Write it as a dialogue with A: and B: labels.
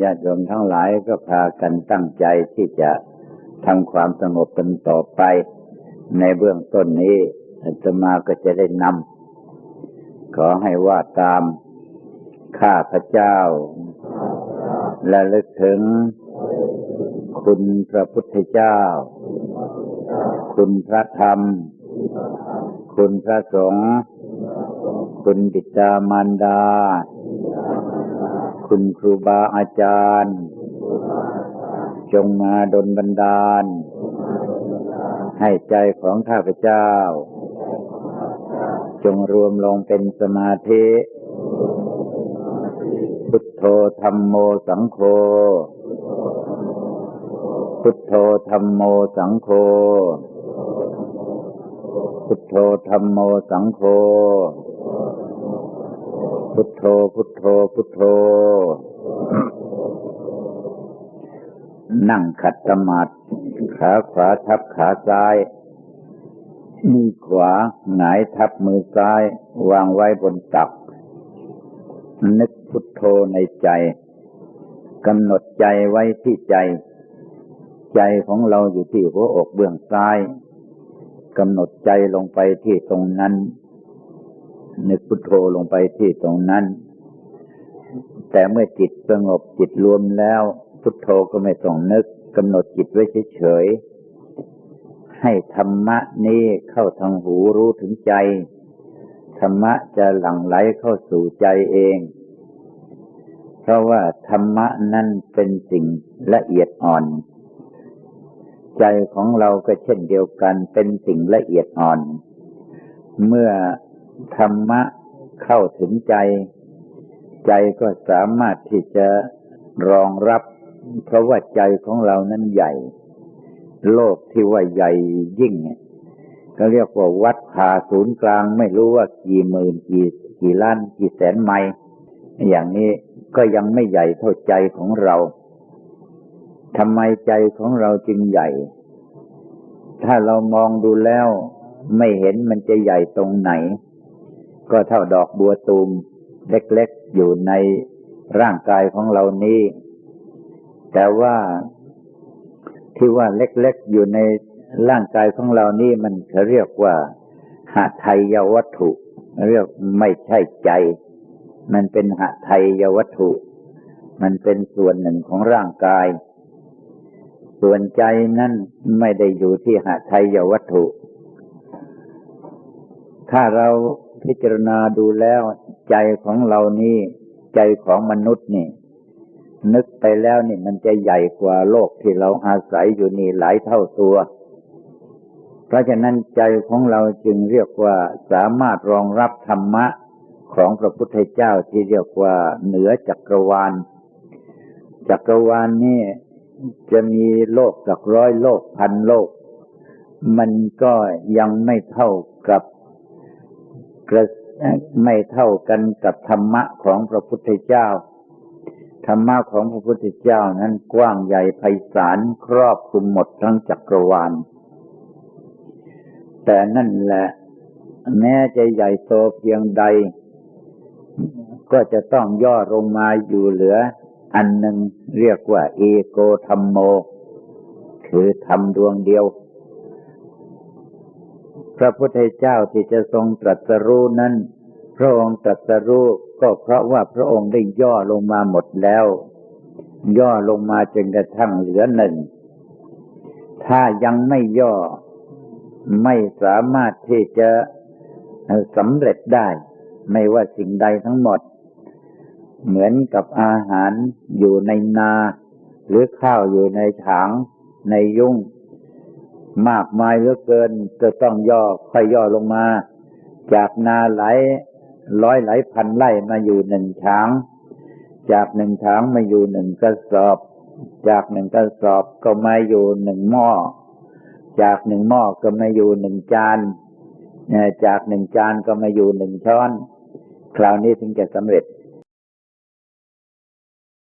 A: ญาติโยมทั้งหลายก็พากันตั้งใจที่จะทำความสงบกันต่อไป ในเบื้องต้นนี้อาตมาก็จะได้นำขอให้ว่าตามข้าพระเจ้า และลึกถึงคุณพระพุทธเจ้า คุณพระธรรม คุณพระสงฆ์ คุณบิดามารดา คุณครูบาอาจารย์ จงมาดลบันดาล ให้ใจของข้าพเจ้า จงรวมลงเป็นสมาธิ พุทโธธรรมโมสังโฆ พุทโธธรรมโมสังโฆ พุทโธธรรมโมสังโฆ พุทโธ พุทโธ พุทโธ นั่งขัดสมาธิขาขวาทับขาซ้าย มือขวาหงายทับมือซ้าย วางไว้บนตัก นึกพุทโธในใจกำหนดใจไว้ที่ใจ ใจของเราอยู่ที่หัวอกเบื้องซ้ายกำหนดใจลงไปที่ตรงนั้น นึกพุทโธลงไปที่ตรงนั้น แต่เมื่อจิตสงบจิตรวมแล้ว พุทโธก็ไม่ต้องนึกกำหนดจิตไว้เฉยๆ ให้ธรรมะนี้เข้าทางหูรู้ถึงใจ ธรรมะจะหลั่งไหลเข้าสู่ใจเอง เพราะว่าธรรมะนั้นเป็นสิ่งละเอียดอ่อนใจของเราก็เช่นเดียวกันเป็นสิ่งละเอียดอ่อน เมื่อ ธรรมะเข้าถึงใจ ใจก็สามารถที่จะรองรับ เพราะว่าใจของเรานั้นใหญ่ โลกที่ว่าใหญ่ยิ่งก็เรียกว่าวัดผ่าศูนย์กลางไม่รู้ว่ากี่หมื่นกี่กี่ล้านกี่แสนไมล์อย่างนี้ก็ยังไม่ใหญ่เท่าใจของเราทำไมใจของเราจึงใหญ่ ถ้าเรามองดูแล้ว ไม่เห็นมันจะใหญ่ตรงไหน ก็เท่าดอกบัวตูมเล็กๆอยู่ในร่างกายของเรานี้ แต่ว่าที่ว่าเล็กๆอยู่ในร่างกายของเรานี่มันเขาเรียกว่าหาไทยวัตถุ เรียกไม่ใช่ใจ มันเป็นหาไทยวัตถุ มันเป็นส่วนหนึ่งของร่างกาย ส่วนใจนั่นไม่ได้อยู่ที่หาไทยวัตถุ ถ้าเรา พิจารณาดูแล้วใจของเรานี่ ใจของมนุษย์นี่ นึกไปแล้วนี่มันจะใหญ่กว่าโลกที่เราอาศัยอยู่นี่หลายเท่าตัว เพราะฉะนั้นใจของเราจึงเรียกว่าสามารถรองรับธรรมะของพระพุทธเจ้าที่เรียกว่าเหนือจักรวาล จักรวาลนี่จะมีโลกสักร้อยโลกพันโลก มันก็ยังไม่เท่ากับ ไม่เท่ากันกับธรรมะของพระพุทธเจ้า ธรรมะของพระพุทธเจ้านั้นกว้างใหญ่ไพศาลครอบคลุมหมดทั้งจักรวาล แต่นั่นแหละ แม้จะใหญ่โตเพียงใด ก็จะต้องย่อลงมาอยู่เหลือ อันหนึ่งเรียกว่า เอโกธรรมโม คือธรรมดวงเดียว พระพุทธเจ้าที่จะทรงตรัสรู้นั้น พระองค์ตรัสรู้ก็เพราะว่าพระองค์ได้ย่อลงมาหมดแล้ว ย่อลงมาจนกระทั่งเหลือหนึ่ง ถ้ายังไม่ย่อ ไม่สามารถที่จะสำเร็จได้ ไม่ว่าสิ่งใดทั้งหมด เหมือนกับอาหารอยู่ในนา หรือข้าวอยู่ในถังในยุ่ง มากมายเหลือเกิน จะต้องย่อค่อยย่อลงมา จากนาไหลร้อยหลายพันไร่มาอยู่หนึ่งช้าง จากหนึ่งช้างมาอยู่หนึ่งกระสอบ จากหนึ่งกระสอบก็มาอยู่หนึ่งหม้อ จากหนึ่งหม้อก็มาอยู่หนึ่งจานจากหนึ่งจานก็มาอยู่หนึ่งช้อน คราวนี้ถึงจะสำเร็จ